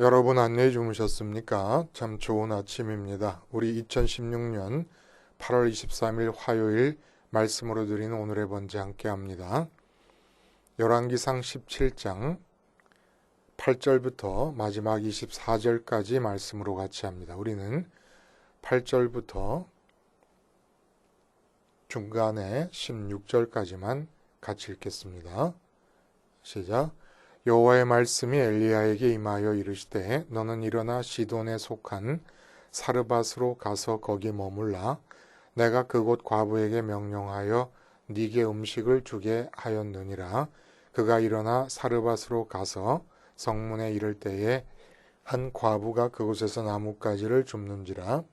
여러분 안녕히 주무셨습니까? 참 좋은 아침입니다. 우리 2016년 8월 23일 화요일 말씀으로 드리는 오늘의 번제 함께 합니다. 열왕기상 17장 8절부터 마지막 24절까지 말씀으로 같이 합니다. 우리는 8절부터 중간에 16절까지만 같이 읽겠습니다. 시작. 여호와의 말씀이 엘리야에게 임하여 이르시되 너는 일어나 시돈에 속한 사르밧으로 가서 거기 머물라. 내가 그곳 과부에게 명령하여 네게 음식을 주게 하였느니라. 그가 일어나 사르밧으로 가서 성문에 이를 때에 한 과부가 그곳에서 나뭇가지를 줍는지라.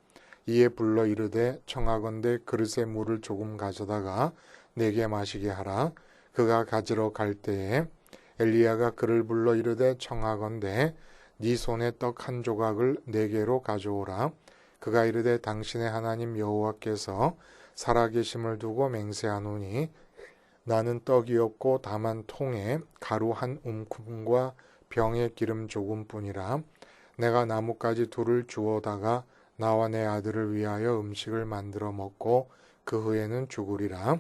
이에 불러 이르되 청하건대 그릇에 물을 조금 가져다가 내게 마시게 하라. 그가 가지러 갈 때에 엘리야가 그를 불러 이르되 청하건대 네 손에 떡 한 조각을 내게로 가져오라. 그가 이르되 당신의 하나님 여호와께서 살아계심을 두고 맹세하노니 나는 떡이 없고 다만 통에 가루 한 움큼과 병에 기름 조금뿐이라. 내가 나뭇가지 둘을 주어다가 나와 내 아들을 위하여 음식을 만들어 먹고 그 후에는 죽으리라.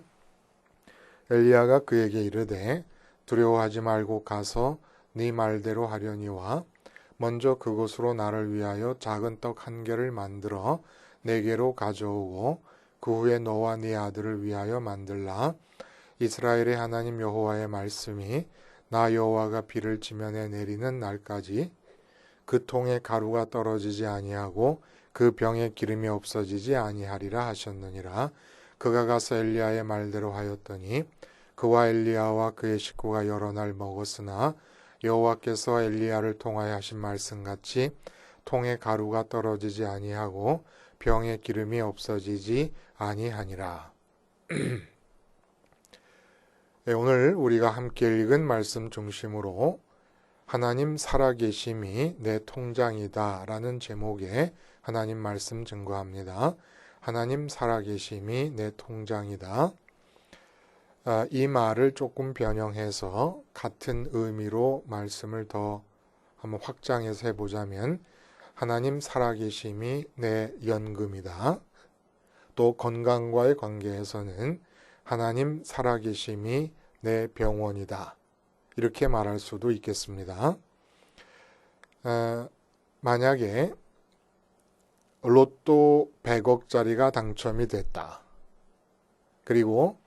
엘리야가 그에게 이르되 두려워하지 말고 가서 네 말대로 하려니와 먼저 그곳으로 나를 위하여 작은 떡 한 개를 만들어 내게로 가져오고 그 후에 너와 네 아들을 위하여 만들라. 이스라엘의 하나님 여호와의 말씀이 나 여호와가 비를 지면에 내리는 날까지 그 통에 가루가 떨어지지 아니하고 그 병에 기름이 없어지지 아니하리라 하셨느니라. 그가 가서 엘리야의 말대로 하였더니 그와 엘리야와 그의 식구가 여러 날 먹었으나 여호와께서 엘리야를 통하여 하신 말씀같이 통에 가루가 떨어지지 아니하고 병에 기름이 없어지지 아니하니라. 네, 오늘 우리가 함께 읽은 말씀 중심으로 하나님 살아계심이 내 통장이다 라는 제목의 하나님 말씀 증거합니다. 하나님 살아계심이 내 통장이다. 아, 이 말을 조금 변형해서 같은 의미로 말씀을 더 한번 확장해서 해보자면 하나님 살아계심이 내 연금이다. 또 건강과의 관계에서는 하나님 살아계심이 내 병원이다. 이렇게 말할 수도 있겠습니다. 아, 만약에 로또 100억짜리가 당첨이 됐다. 그리고 어,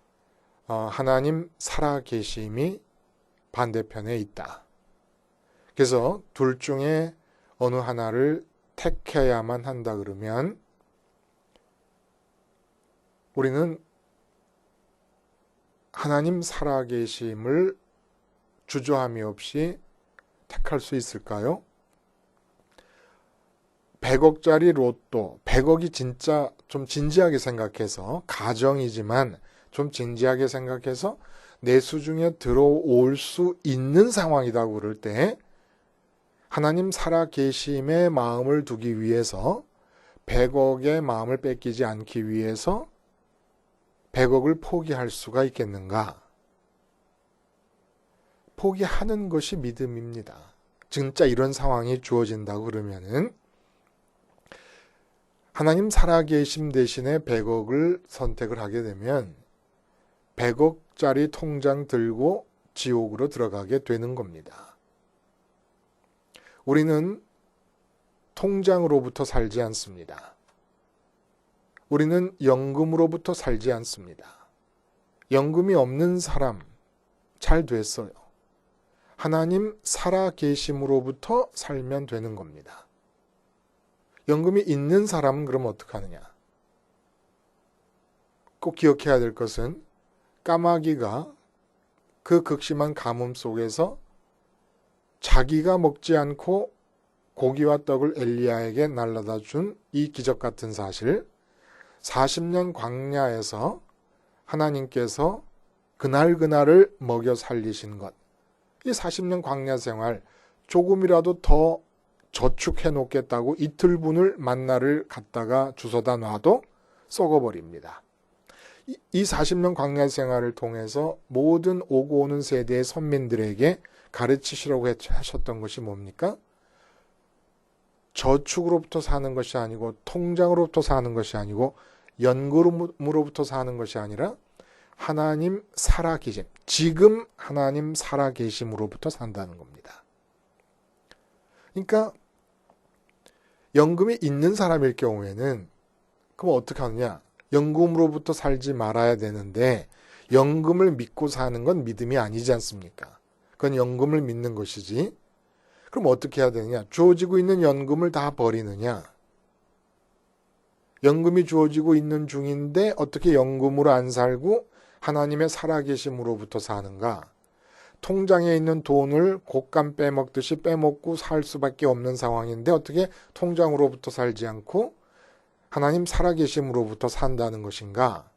하나님 살아계심이 반대편에 있다. 그래서 둘 중에 어느 하나를 택해야만 한다 그러면 우리는 하나님 살아계심을 주저함이 없이 택할 수 있을까요? 100억짜리 로또, 100억이 진짜 좀 진지하게 생각해서 가정이지만 좀 진지하게 생각해서 내 수중에 들어올 수 있는 상황이다 그럴 때 하나님 살아 계심의 마음을 두기 위해서 100억의 마음을 뺏기지 않기 위해서 100억을 포기할 수가 있겠는가? 포기하는 것이 믿음입니다. 진짜 이런 상황이 주어진다 그러면은 하나님 살아계심 대신에 100억을 선택을 하게 되면 100억짜리 통장 들고 지옥으로 들어가게 되는 겁니다. 우리는 통장으로부터 살지 않습니다. 우리는 연금으로부터 살지 않습니다. 연금이 없는 사람 잘 됐어요. 하나님 살아 계심으로부터 살면 되는 겁니다. 연금이 있는 사람은 그럼 어떻게 하느냐? 꼭 기억해야 될 것은 까마귀가 그 극심한 가뭄 속에서 자기가 먹지 않고 고기와 떡을 엘리야에게 날라다 준 이 기적 같은 사실 40년 광야에서 하나님께서 그날 그날을 먹여 살리신 것. 이 40년 광야 생활 조금이라도 더 저축해 놓겠다고 이틀분을 만나를 갖다가 주워다 놔도 썩어버립니다. 이 40년 광야 생활을 통해서 모든 오고 오는 세대의 선민들에게 가르치시라고 하셨던 것이 뭡니까? 저축으로부터 사는 것이 아니고 통장으로부터 사는 것이 아니고 연금으로부터 사는 것이 아니라 하나님 살아계심, 지금 하나님 살아계심으로부터 산다는 겁니다. 그러니까 연금이 있는 사람일 경우에는 그럼 어떻게 하느냐? 연금으로부터 살지 말아야 되는데 연금을 믿고 사는 건 믿음이 아니지 않습니까? 그건 연금을 믿는 것이지. 그럼 어떻게 해야 되느냐? 주어지고 있는 연금을 다 버리느냐? 연금이 주어지고 있는 중인데 어떻게 연금으로 안 살고 하나님의 살아계심으로부터 사는가? 통장에 있는 돈을 곶감 빼먹듯이 빼먹고 살 수밖에 없는 상황인데 어떻게 통장으로부터 살지 않고 하나님 살아계심으로부터 산다는 것인가?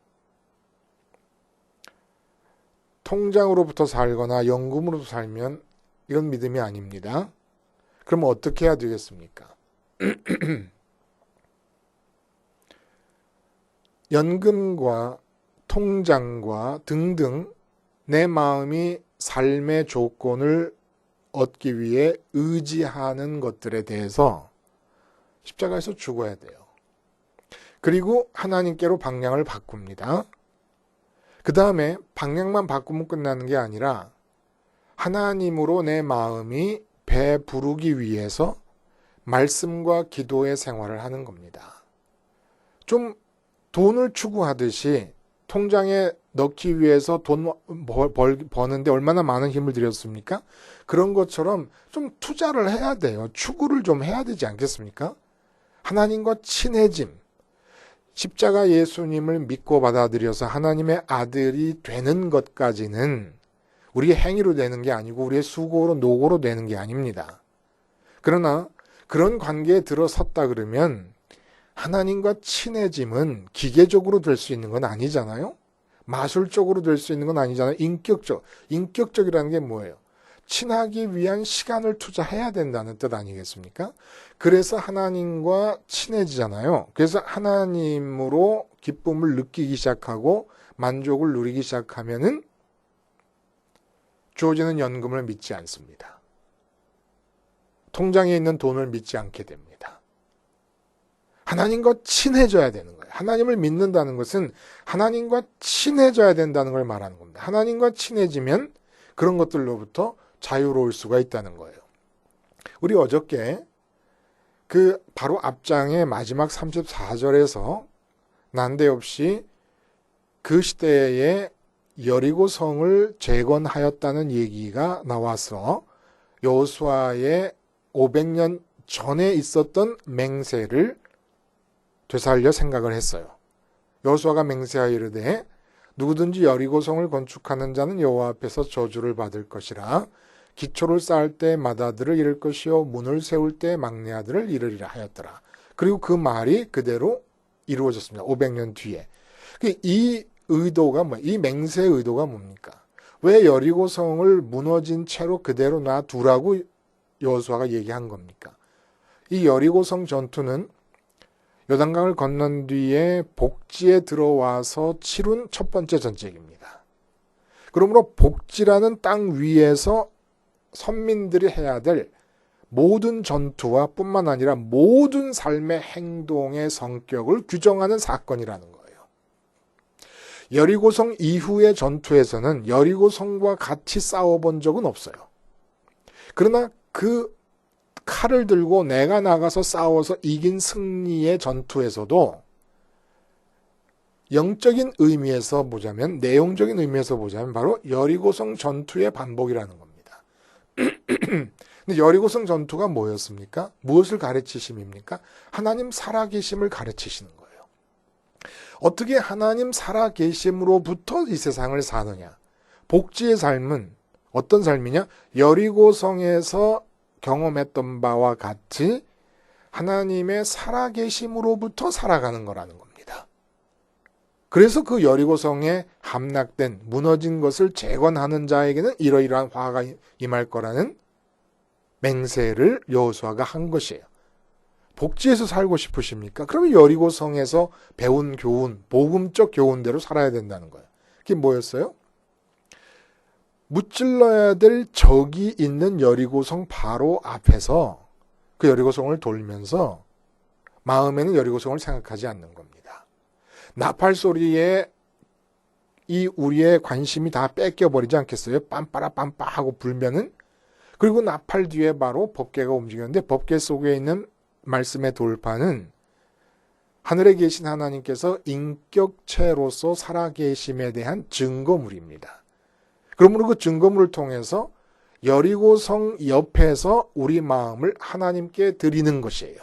통장으로부터 살거나 연금으로 살면 이건 믿음이 아닙니다. 그러면 어떻게 해야 되겠습니까? 연금과 통장과 등등 내 마음이 삶의 조건을 얻기 위해 의지하는 것들에 대해서 십자가에서 죽어야 돼요. 그리고 하나님께로 방향을 바꿉니다. 그 다음에 방향만 바꾸면 끝나는 게 아니라 하나님으로 내 마음이 배부르기 위해서 말씀과 기도의 생활을 하는 겁니다. 좀 돈을 추구하듯이 통장에 넣기 위해서 돈 벌, 벌, 버는데 얼마나 많은 힘을 들였습니까? 그런 것처럼 좀 투자를 해야 돼요. 추구를 좀 해야 되지 않겠습니까? 하나님과 친해짐. 십자가 예수님을 믿고 받아들여서 하나님의 아들이 되는 것까지는 우리의 행위로 되는 게 아니고 우리의 수고로 노고로 되는 게 아닙니다. 그러나 그런 관계에 들어섰다 그러면 하나님과 친해짐은 기계적으로 될 수 있는 건 아니잖아요. 마술적으로 될 수 있는 건 아니잖아요. 인격적. 인격적이라는 게 뭐예요? 친하기 위한 시간을 투자해야 된다는 뜻 아니겠습니까? 그래서 하나님과 친해지잖아요. 그래서 하나님으로 기쁨을 느끼기 시작하고 만족을 누리기 시작하면은 주어지는 연금을 믿지 않습니다. 통장에 있는 돈을 믿지 않게 됩니다. 하나님과 친해져야 되는 거예요. 하나님을 믿는다는 것은 하나님과 친해져야 된다는 걸 말하는 겁니다. 하나님과 친해지면 그런 것들로부터 자유로울 수가 있다는 거예요. 우리 어저께 그 바로 앞장의 마지막 34절에서 난데없이 그 시대에 여리고 성을 재건하였다는 얘기가 나와서 여호수아의 500년 전에 있었던 맹세를 되살려 생각을 했어요. 여호수아가 맹세하여 이르되 누구든지 여리고 성을 건축하는 자는 여호와 앞에서 저주를 받을 것이라 기초를 쌓을 때 마다들을 잃을 것이요 문을 세울 때 막내 아들을 잃으리라 하였더라. 그리고 그 말이 그대로 이루어졌습니다. 500년 뒤에. 이 의도가 뭐, 이 맹세의 의도가 뭡니까? 왜 여리고 성을 무너진 채로 그대로 놔두라고 여호수아가 얘기한 겁니까? 이 여리고 성 전투는 요단강을 건넌 뒤에 복지에 들어와서 치룬 첫 번째 전쟁입니다. 그러므로 복지라는 땅 위에서 선민들이 해야 될 모든 전투와 뿐만 아니라 모든 삶의 행동의 성격을 규정하는 사건이라는 거예요. 여리고성 이후의 전투에서는 여리고성과 같이 싸워본 적은 없어요. 그러나 그 칼을 들고 내가 나가서 싸워서 이긴 승리의 전투에서도 영적인 의미에서 보자면 내용적인 의미에서 보자면 바로 여리고성 전투의 반복이라는 겁니다. 근데 여리고성 전투가 뭐였습니까? 무엇을 가르치심입니까? 하나님 살아계심을 가르치시는 거예요. 어떻게 하나님 살아계심으로부터 이 세상을 사느냐? 복지의 삶은 어떤 삶이냐? 여리고성에서 경험했던 바와 같이 하나님의 살아계심으로부터 살아가는 거라는 겁니다. 그래서 그 여리고성에 함락된 무너진 것을 재건하는 자에게는 이러이러한 화가 임할 거라는 맹세를 여호수아가 한 것이에요. 복지에서 살고 싶으십니까? 그러면 여리고 성에서 배운 교훈, 복음적 교훈대로 살아야 된다는 거예요. 그게 뭐였어요? 무찔러야 될 적이 있는 여리고 성 바로 앞에서 그 여리고 성을 돌면서 마음에는 여리고 성을 생각하지 않는 겁니다. 나팔 소리에 이 우리의 관심이 다 뺏겨버리지 않겠어요? 빰빠라 빰빠 하고 불면은 그리고 나팔 뒤에 바로 법계가 움직였는데 법계 속에 있는 말씀의 돌파는 하늘에 계신 하나님께서 인격체로서 살아계심에 대한 증거물입니다. 그러므로 그 증거물을 통해서 여리고성 옆에서 우리 마음을 하나님께 드리는 것이에요.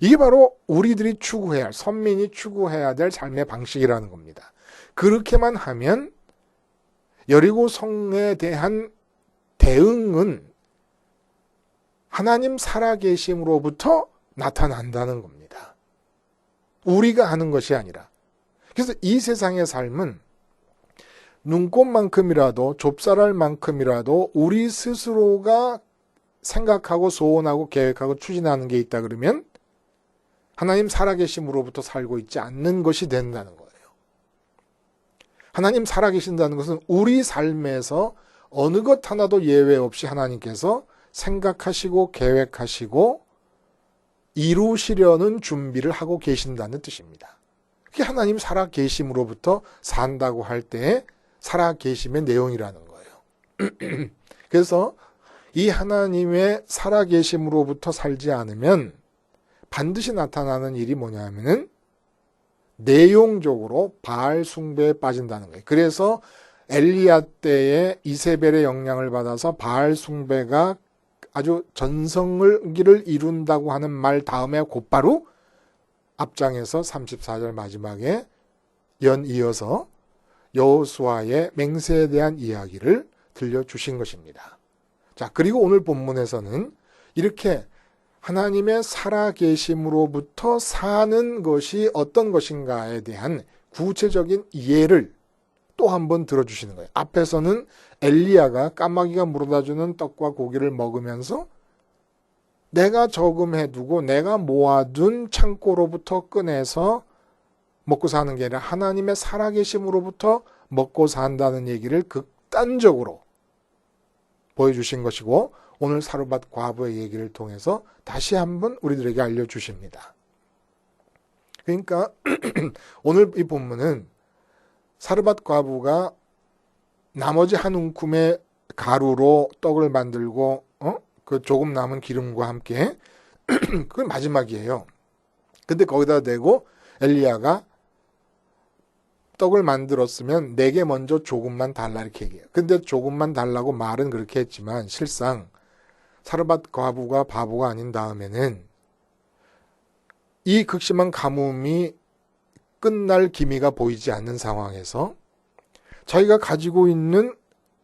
이게 바로 우리들이 추구해야 할, 선민이 추구해야 될 삶의 방식이라는 겁니다. 그렇게만 하면 여리고성에 대한 대응은 하나님 살아계심으로부터 나타난다는 겁니다. 우리가 하는 것이 아니라. 그래서 이 세상의 삶은 눈꽃만큼이라도 좁쌀알만큼이라도 우리 스스로가 생각하고 소원하고 계획하고 추진하는 게 있다 그러면 하나님 살아계심으로부터 살고 있지 않는 것이 된다는 거예요. 하나님 살아계신다는 것은 우리 삶에서 어느 것 하나도 예외 없이 하나님께서 생각하시고 계획하시고 이루시려는 준비를 하고 계신다는 뜻입니다. 그게 하나님 살아계심으로부터 산다고 할때 살아계심의 내용이라는 거예요. 그래서 이 하나님의 살아계심으로부터 살지 않으면 반드시 나타나는 일이 뭐냐면은 내용적으로 바알 숭배에 빠진다는 거예요. 그래서 엘리야 때에 이세벨의 영향을 받아서 바알 숭배가 아주 전성기를 이룬다고 하는 말 다음에 곧바로 앞장에서 34절 마지막에 연 이어서 여호수아의 맹세에 대한 이야기를 들려주신 것입니다. 자, 그리고 오늘 본문에서는 이렇게 하나님의 살아계심으로부터 사는 것이 어떤 것인가에 대한 구체적인 예를 또 한 번 들어주시는 거예요. 앞에서는 엘리야가 까마귀가 물어다주는 떡과 고기를 먹으면서 내가 저금해 두고 내가 모아둔 창고로부터 꺼내서 먹고 사는 게 아니라 하나님의 살아계심으로부터 먹고 산다는 얘기를 극단적으로 보여주신 것이고 오늘 사르밧 과부의 얘기를 통해서 다시 한번 우리들에게 알려주십니다. 그러니까 오늘 이 본문은 사르밧 과부가 나머지 한 움큼의 가루로 떡을 만들고 어? 그 조금 남은 기름과 함께 그건 마지막이에요. 근데 거기다 대고 엘리야가 떡을 만들었으면 내게 먼저 조금만 달라 이렇게 얘기해요. 근데 조금만 달라고 말은 그렇게 했지만 실상 사르밧 과부가 바보가 아닌 다음에는 이 극심한 가뭄이 끝날 기미가 보이지 않는 상황에서 자기가 가지고 있는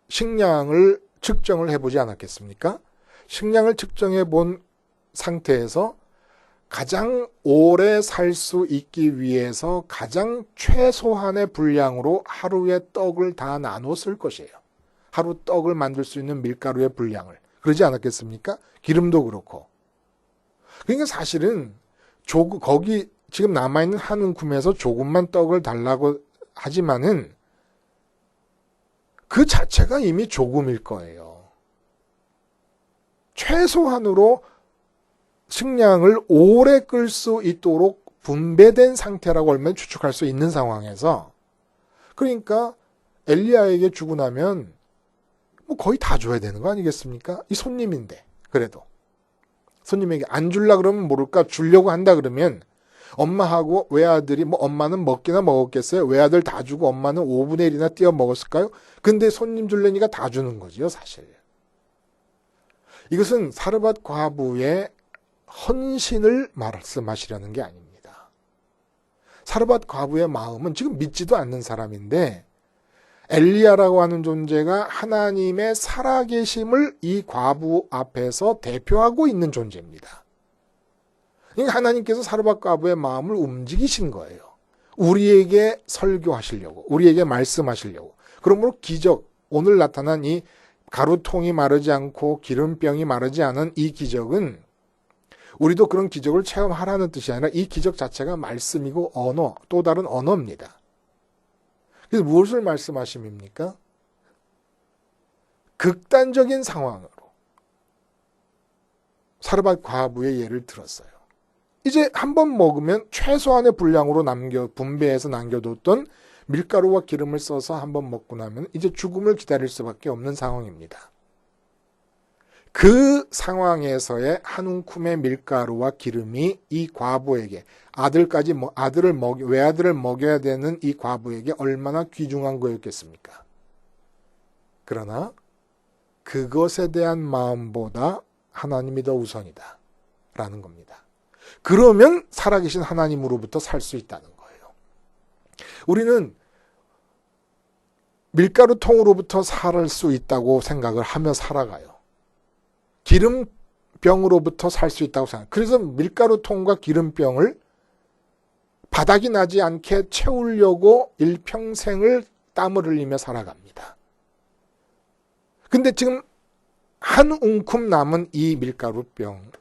식량을 측정을 해보지 않았겠습니까? 식량을 측정해 본 상태에서 가장 오래 살 수 있기 위해서 가장 최소한의 분량으로 하루에 떡을 다쓸 것이에요. 하루 떡을 만들 수 있는 밀가루의 분량을. 그러지 않았겠습니까? 기름도 그렇고. 그러니까 사실은 조, 거기 지금 남아있는 한 움큼에서 조금만 떡을 달라고 하지만은 그 자체가 이미 조금일 거예요. 최소한으로 식량을 오래 끌 수 있도록 분배된 상태라고 얼마나 추측할 수 있는 상황에서 그러니까 엘리야에게 주고 나면 뭐 거의 다 줘야 되는 거 아니겠습니까? 이 손님인데 그래도 손님에게 안 줄라 그러면 모를까 주려고 한다 그러면 엄마하고 외아들이 뭐 엄마는 먹기나 먹었겠어요? 외아들 다 주고 엄마는 5분의 1이나 띄어 먹었을까요? 근데 손님 줄래니까 다 주는 거지요, 사실. 이것은 사르밧 과부의 헌신을 말씀하시려는 게 아닙니다. 사르밧 과부의 마음은 지금 믿지도 않는 사람인데 엘리야라고 하는 존재가 하나님의 살아계심을 이 과부 앞에서 대표하고 있는 존재입니다. 그러니까 하나님께서 사르밧 과부의 마음을 움직이신 거예요. 우리에게 설교하시려고, 우리에게 말씀하시려고. 그러므로 기적, 오늘 나타난 이 가루통이 마르지 않고 기름병이 마르지 않은 이 기적은 우리도 그런 기적을 체험하라는 뜻이 아니라 이 기적 자체가 말씀이고 언어, 또 다른 언어입니다. 그래서 무엇을 말씀하심입니까? 극단적인 상황으로 사르밧 과부의 예를 들었어요. 이제 한 번 먹으면 최소한의 분량으로 남겨 분배해서 남겨뒀던 밀가루와 기름을 써서 한 번 먹고 나면 이제 죽음을 기다릴 수밖에 없는 상황입니다. 그 상황에서의 한 움큼의 밀가루와 기름이 이 과부에게 아들까지 뭐 아들을 먹 외아들을 먹여야 되는 이 과부에게 얼마나 귀중한 거였겠습니까? 그러나 그것에 대한 마음보다 하나님이 더 우선이다. 라는 겁니다. 그러면 살아계신 하나님으로부터 살 수 있다는 거예요. 우리는 밀가루 통으로부터 살 수 있다고 생각을 하며 살아가요. 기름병으로부터 살 수 있다고 생각. 그래서 밀가루 통과 기름병을 바닥이 나지 않게 채우려고 일평생을 땀을 흘리며 살아갑니다. 근데 지금 한 웅큼 남은 이 밀가루병.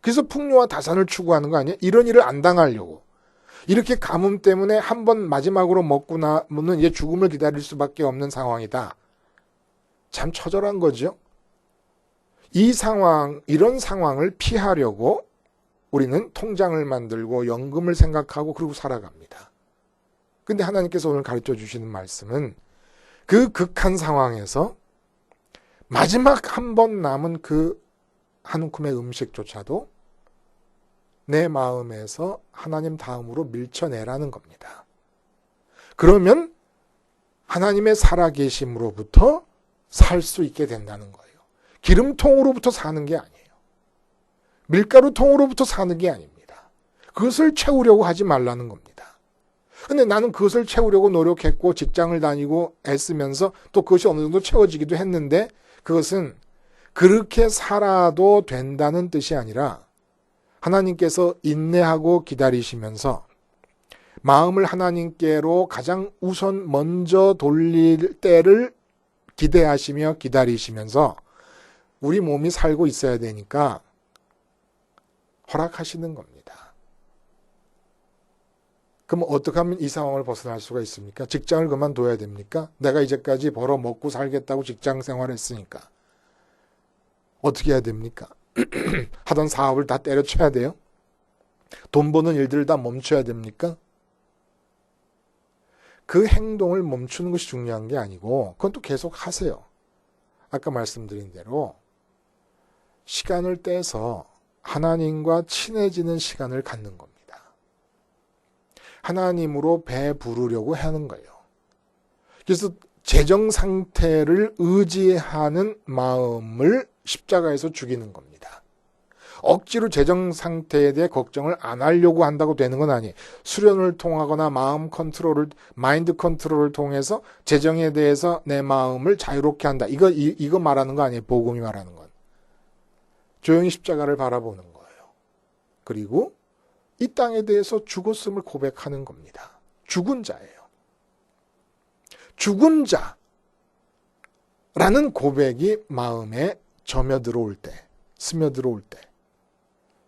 그래서 풍요와 다산을 추구하는 거 아니에요? 이런 일을 안 당하려고. 이렇게 가뭄 때문에 한 번 마지막으로 먹고 나면 이제 죽음을 기다릴 수밖에 없는 상황이다. 참 처절한 거죠. 이 상황, 이런 상황을 피하려고 우리는 통장을 만들고 연금을 생각하고 그러고 살아갑니다. 근데 하나님께서 오늘 가르쳐 주시는 말씀은 그 극한 상황에서 마지막 한 번 남은 그 한 움큼의 음식조차도 내 마음에서 하나님 다음으로 밀쳐내라는 겁니다. 그러면 하나님의 살아계심으로부터 살 수 있게 된다는 거예요. 기름통으로부터 사는 게 아니에요. 밀가루통으로부터 사는 게 아닙니다. 그것을 채우려고 하지 말라는 겁니다. 근데 나는 그것을 채우려고 노력했고 직장을 다니고 애쓰면서 또 그것이 어느 정도 채워지기도 했는데 그것은 그렇게 살아도 된다는 뜻이 아니라 하나님께서 인내하고 기다리시면서 마음을 하나님께로 가장 우선 먼저 돌릴 때를 기대하시며 기다리시면서 우리 몸이 살고 있어야 되니까 허락하시는 겁니다. 그럼 어떻게 하면 이 상황을 벗어날 수가 있습니까? 직장을 그만둬야 됩니까? 내가 이제까지 벌어 먹고 살겠다고 직장 생활했으니까. 어떻게 해야 됩니까? 하던 사업을 다 때려쳐야 돼요? 돈 버는 일들을 다 멈춰야 됩니까? 그 행동을 멈추는 것이 중요한 게 아니고, 그건 또 계속 하세요. 아까 말씀드린 대로, 시간을 떼서 하나님과 친해지는 시간을 갖는 겁니다. 하나님으로 배 부르려고 하는 거예요. 그래서 재정 상태를 의지하는 마음을 십자가에서 죽이는 겁니다. 억지로 재정 상태에 대해 걱정을 안 하려고 한다고 되는 건 아니에요. 수련을 통하거나 마음 컨트롤을 마인드 컨트롤을 통해서 재정에 대해서 내 마음을 자유롭게 한다. 이거 이, 이거 말하는 거 아니에요. 복음이 말하는 건. 조용히 십자가를 바라보는 거예요. 그리고 이 땅에 대해서 죽었음을 고백하는 겁니다. 죽은 자예요. 죽은 자라는 고백이 마음에 점여 들어올 때, 스며 들어올 때,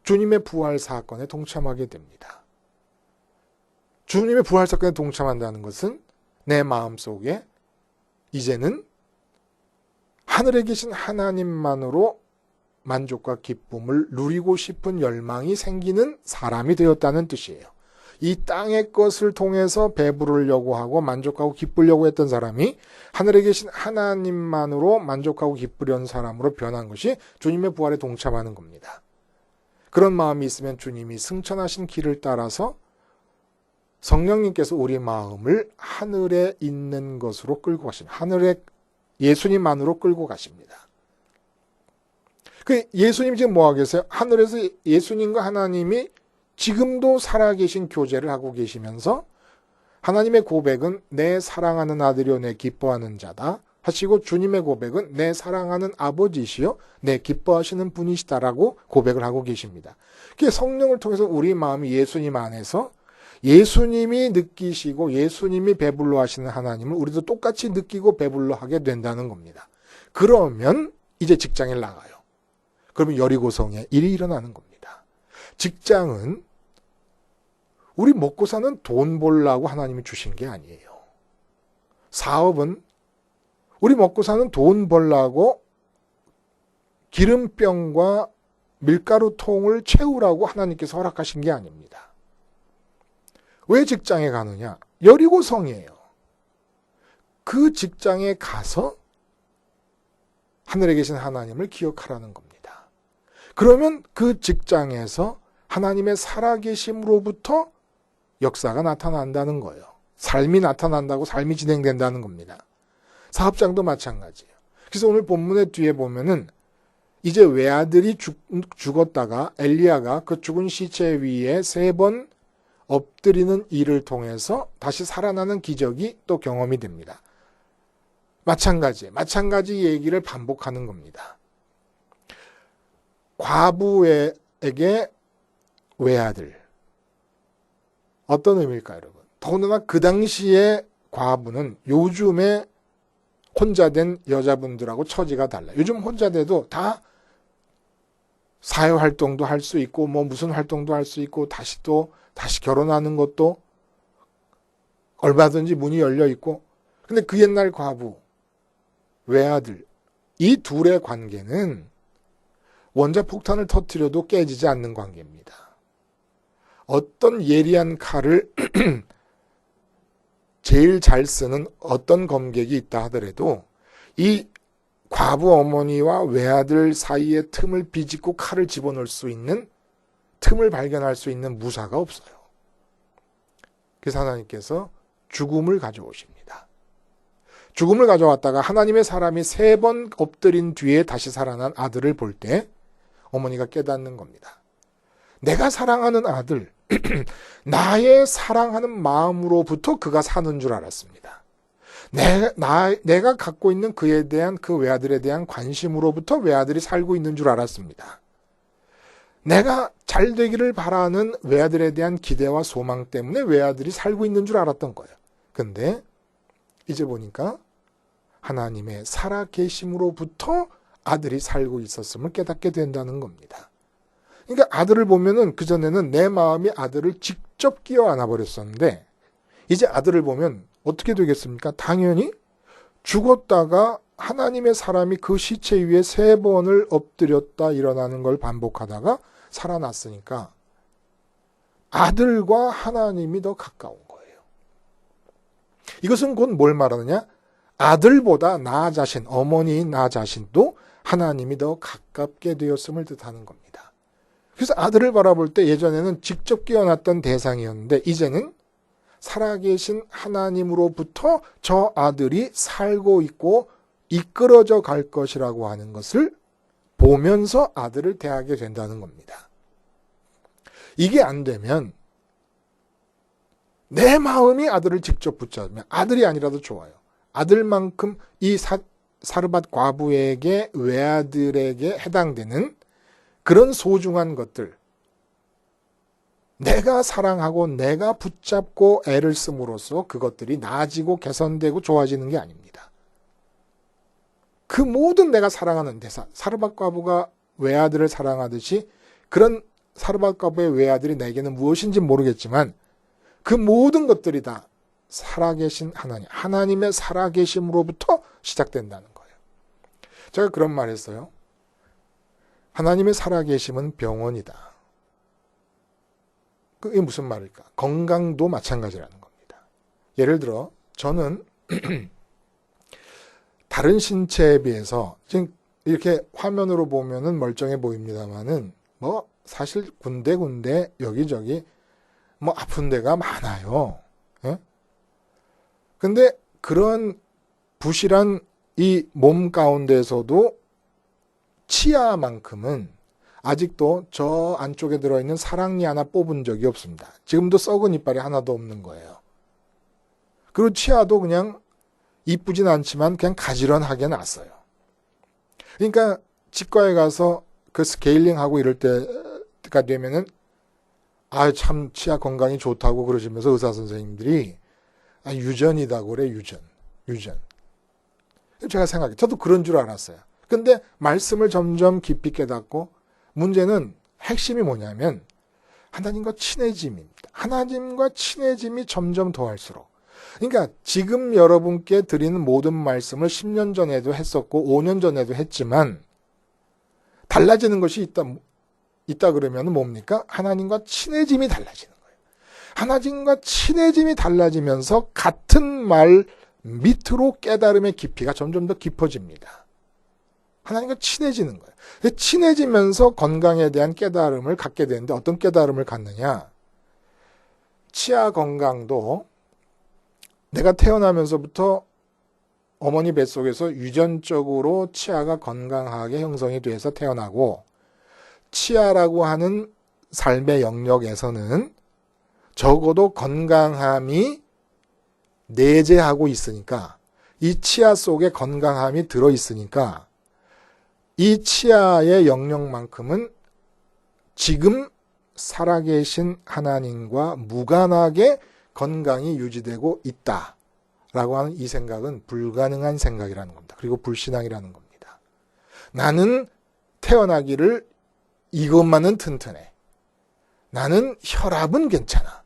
주님의 부활 사건에 동참하게 됩니다. 주님의 부활 사건에 동참한다는 것은 내 마음 속에 이제는 하늘에 계신 하나님만으로 만족과 기쁨을 누리고 싶은 열망이 생기는 사람이 되었다는 뜻이에요. 이 땅의 것을 통해서 배부르려고 하고 만족하고 기쁘려고 했던 사람이 하늘에 계신 하나님만으로 만족하고 기쁘려는 사람으로 변한 것이 주님의 부활에 동참하는 겁니다. 그런 마음이 있으면 주님이 승천하신 길을 따라서 성령님께서 우리 마음을 하늘에 있는 것으로 끌고 가십니다. 하늘에 예수님만으로 끌고 가십니다. 그 예수님 지금 뭐 계세요? 하늘에서 예수님과 하나님이 지금도 살아계신 교제를 하고 계시면서 하나님의 고백은 내 사랑하는 아들이요 내 기뻐하는 자다 하시고 주님의 고백은 내 사랑하는 아버지시요 내 기뻐하시는 분이시다라고 고백을 하고 계십니다. 그 성령을 통해서 우리 마음이 예수님 안에서 예수님이 느끼시고 예수님이 배불러 하시는 하나님을 우리도 똑같이 느끼고 배불러 하게 된다는 겁니다. 그러면 이제 직장에 나가요. 그러면 여리고성에 일이 일어나는 겁니다. 직장은 우리 먹고 사는 돈 벌라고 하나님이 주신 게 아니에요. 사업은 우리 먹고 사는 돈 벌라고 기름병과 밀가루 통을 채우라고 하나님께서 허락하신 게 아닙니다. 왜 직장에 가느냐? 여리고성이에요. 그 직장에 가서 하늘에 계신 하나님을 기억하라는 겁니다. 그러면 그 직장에서 하나님의 살아계심으로부터 역사가 나타난다는 거예요. 삶이 나타난다고 삶이 진행된다는 겁니다. 사업장도 마찬가지예요. 그래서 오늘 본문의 뒤에 보면은 이제 외아들이 죽, 죽었다가 엘리야가 그 죽은 시체 위에 세 번 엎드리는 일을 통해서 다시 살아나는 기적이 또 경험이 됩니다. 마찬가지, 마찬가지 얘기를 반복하는 겁니다. 과부에게 외아들. 어떤 의미일까요, 여러분? 더군다나 그 당시에 과부는 요즘에 혼자 된 여자분들하고 처지가 달라요. 요즘 혼자 돼도 다 사회 활동도 할 수 있고 뭐 무슨 활동도 할 수 있고 다시 또 다시 결혼하는 것도 얼마든지 문이 열려 있고 근데 그 옛날 과부 외아들 이 둘의 관계는 원자 폭탄을 터뜨려도 깨지지 않는 관계입니다. 어떤 예리한 칼을 제일 잘 쓰는 어떤 검객이 있다 하더라도 이 과부 어머니와 외아들 사이의 틈을 비집고 칼을 집어넣을 수 있는 틈을 발견할 수 있는 무사가 없어요. 그래서 하나님께서 죽음을 가져오십니다. 죽음을 가져왔다가 하나님의 사람이 세 번 엎드린 뒤에 다시 살아난 아들을 볼 때 어머니가 깨닫는 겁니다. 내가 사랑하는 아들, 나의 사랑하는 마음으로부터 그가 사는 줄 알았습니다. 내, 나, 내가 갖고 있는 그에 대한 그 외아들에 대한 관심으로부터 외아들이 살고 있는 줄 알았습니다. 내가 잘 되기를 바라는 외아들에 대한 기대와 소망 때문에 외아들이 살고 있는 줄 알았던 거예요. 근데 이제 보니까 하나님의 살아 계심으로부터 아들이 살고 있었음을 깨닫게 된다는 겁니다. 그러니까 아들을 보면은 그전에는 내 마음이 아들을 직접 끼어 안아 버렸었는데 이제 아들을 보면 어떻게 되겠습니까? 당연히 죽었다가 하나님의 사람이 그 시체 위에 세 번을 엎드렸다 일어나는 걸 반복하다가 살아났으니까 아들과 하나님이 더 가까운 거예요. 이것은 곧 뭘 말하느냐? 아들보다 나 자신, 어머니인 나 자신도 하나님이 더 가깝게 되었음을 뜻하는 겁니다. 그래서 아들을 바라볼 때 예전에는 직접 깨어났던 대상이었는데 이제는 살아계신 하나님으로부터 저 아들이 살고 있고 이끌어져 갈 것이라고 하는 것을 보면서 아들을 대하게 된다는 겁니다. 이게 안 되면 내 마음이 아들을 직접 붙잡으면 아들이 아니라도 좋아요. 아들만큼 이 사, 사르밧 과부에게 외아들에게 해당되는 그런 소중한 것들 내가 사랑하고 내가 붙잡고 애를 씀으로써 그것들이 나아지고 개선되고 좋아지는 게 아닙니다. 그 모든 내가 사랑하는 대사, 사르밧 과부가 외아들을 사랑하듯이 그런 사르밧 과부의 외아들이 내게는 무엇인지 모르겠지만 그 모든 것들이 다 살아계신 하나님, 하나님의 살아계심으로부터 시작된다는 거예요. 제가 그런 말 했어요. 하나님의 살아계심은 병원이다. 그게 무슨 말일까? 건강도 마찬가지라는 겁니다. 예를 들어, 저는 다른 신체에 비해서 지금 이렇게 화면으로 보면은 멀쩡해 보입니다만은 뭐 사실 군데군데 여기저기 뭐 아픈 데가 많아요. 예? 근데 그런 부실한 이 몸 가운데서도 치아만큼은 아직도 저 안쪽에 들어있는 사랑니 하나 뽑은 적이 없습니다. 지금도 썩은 이빨이 하나도 없는 거예요. 그리고 치아도 그냥 이쁘진 않지만 그냥 가지런하게 났어요. 그러니까 치과에 가서 그 스케일링 하고 이럴 때가 되면은 아 참 치아 건강이 좋다고 그러시면서 의사 선생님들이 아 유전이다 그래 유전 유전. 제가 생각해 저도 그런 줄 알았어요. 근데 말씀을 점점 깊이 깨닫고 문제는 핵심이 뭐냐면 하나님과 친해짐입니다. 하나님과 친해짐이 점점 더할수록 그러니까 지금 여러분께 드리는 모든 말씀을 10년 전에도 했었고 5년 전에도 했지만 달라지는 것이 있다, 있다 그러면 뭡니까? 하나님과 친해짐이 달라지는 거예요. 하나님과 친해짐이 달라지면서 같은 말 밑으로 깨달음의 깊이가 점점 더 깊어집니다. 하나님과 친해지는 거예요. 친해지면서 건강에 대한 깨달음을 갖게 되는데 어떤 깨달음을 갖느냐? 치아 건강도 내가 태어나면서부터 어머니 뱃속에서 유전적으로 치아가 건강하게 형성이 돼서 태어나고 치아라고 하는 삶의 영역에서는 적어도 건강함이 내재하고 있으니까 이 치아 속에 건강함이 들어 있으니까 이 치아의 영역만큼은 지금 살아계신 하나님과 무관하게 건강이 유지되고 있다 라고 하는 이 생각은 불가능한 생각이라는 겁니다. 그리고 불신앙이라는 겁니다. 나는 태어나기를 이것만은 튼튼해. 나는 혈압은 괜찮아.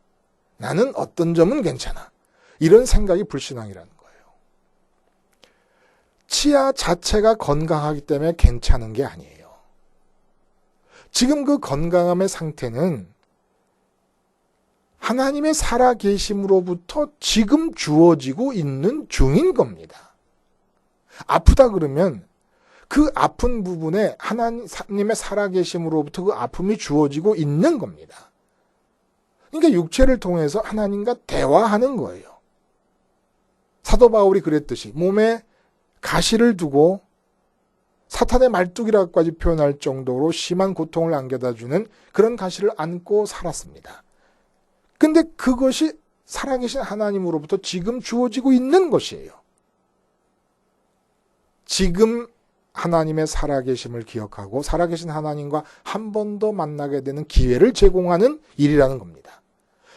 나는 어떤 점은 괜찮아. 이런 생각이 불신앙이라는 거예요. 치아 자체가 건강하기 때문에 괜찮은 게 아니에요. 지금 그 건강함의 상태는 하나님의 살아계심으로부터 지금 주어지고 있는 중인 겁니다. 아프다 그러면 그 아픈 부분에 하나님의 살아계심으로부터 그 아픔이 주어지고 있는 겁니다. 그러니까 육체를 통해서 하나님과 대화하는 거예요. 사도 바울이 그랬듯이 몸에 가시를 두고 사탄의 말뚝이라고까지 표현할 정도로 심한 고통을 안겨다 주는 그런 가시를 안고 살았습니다. 근데 그것이 살아계신 하나님으로부터 지금 주어지고 있는 것이에요. 지금 하나님의 살아계심을 기억하고 살아계신 하나님과 한 번 더 만나게 되는 기회를 제공하는 일이라는 겁니다.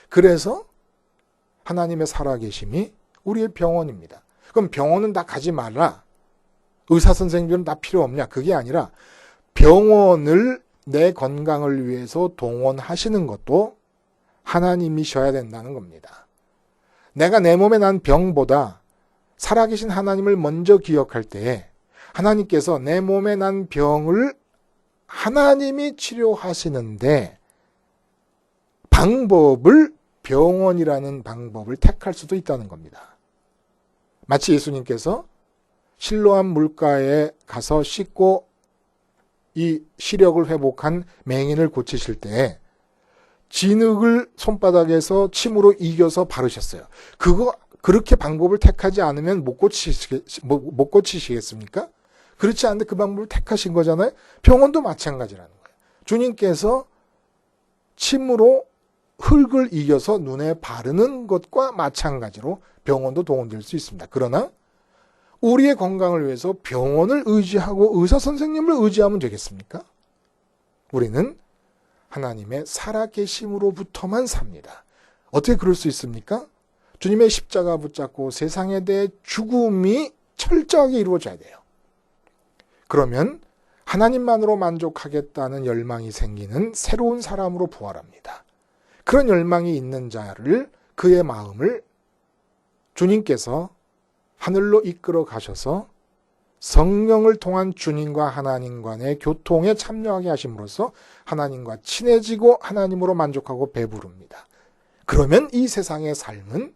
그래서 하나님의 살아계심이 우리의 병원입니다. 그럼 병원은 다 가지 말라. 의사 선생님들은 다 필요 없냐? 그게 아니라 병원을 내 건강을 위해서 동원하시는 것도 하나님이셔야 된다는 겁니다. 내가 내 몸에 난 병보다 살아계신 하나님을 먼저 기억할 때 하나님께서 내 몸에 난 병을 하나님이 치료하시는데 방법을 병원이라는 방법을 택할 수도 있다는 겁니다. 마치 예수님께서 실로암 물가에 가서 씻고 이 시력을 회복한 맹인을 고치실 때 진흙을 손바닥에서 침으로 이겨서 바르셨어요. 그거 그렇게 방법을 택하지 않으면 못 고치시 못 고치시겠습니까? 그렇지 않은데 그 방법을 택하신 거잖아요. 병원도 마찬가지라는 거예요. 주님께서 침으로 흙을 이겨서 눈에 바르는 것과 마찬가지로 병원도 동원될 수 있습니다. 그러나 우리의 건강을 위해서 병원을 의지하고 의사 선생님을 의지하면 되겠습니까? 우리는 하나님의 살아계심으로부터만 삽니다. 어떻게 그럴 수 있습니까? 주님의 십자가 붙잡고 세상에 대해 죽음이 철저하게 이루어져야 돼요. 그러면 하나님만으로 만족하겠다는 열망이 생기는 새로운 사람으로 부활합니다. 그런 열망이 있는 자를 그의 마음을 주님께서 하늘로 이끌어 가셔서 성령을 통한 주님과 하나님 간의 교통에 참여하게 하심으로써 하나님과 친해지고 하나님으로 만족하고 배부릅니다. 그러면 이 세상의 삶은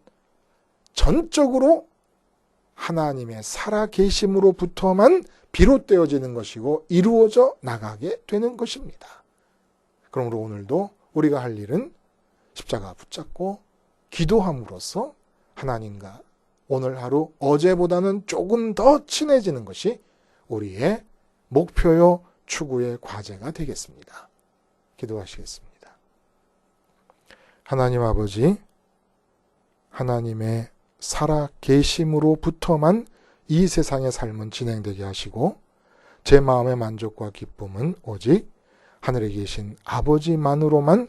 전적으로 하나님의 살아계심으로부터만 비롯되어지는 것이고 이루어져 나가게 되는 것입니다. 그러므로 오늘도 우리가 할 일은 십자가 붙잡고 기도함으로써 하나님과 오늘 하루 어제보다는 조금 더 친해지는 것이 우리의 목표요 추구의 과제가 되겠습니다. 기도하시겠습니다. 하나님 아버지, 하나님의 살아 계심으로부터만 이 세상의 삶은 진행되게 하시고 제 마음의 만족과 기쁨은 오직 하늘에 계신 아버지만으로만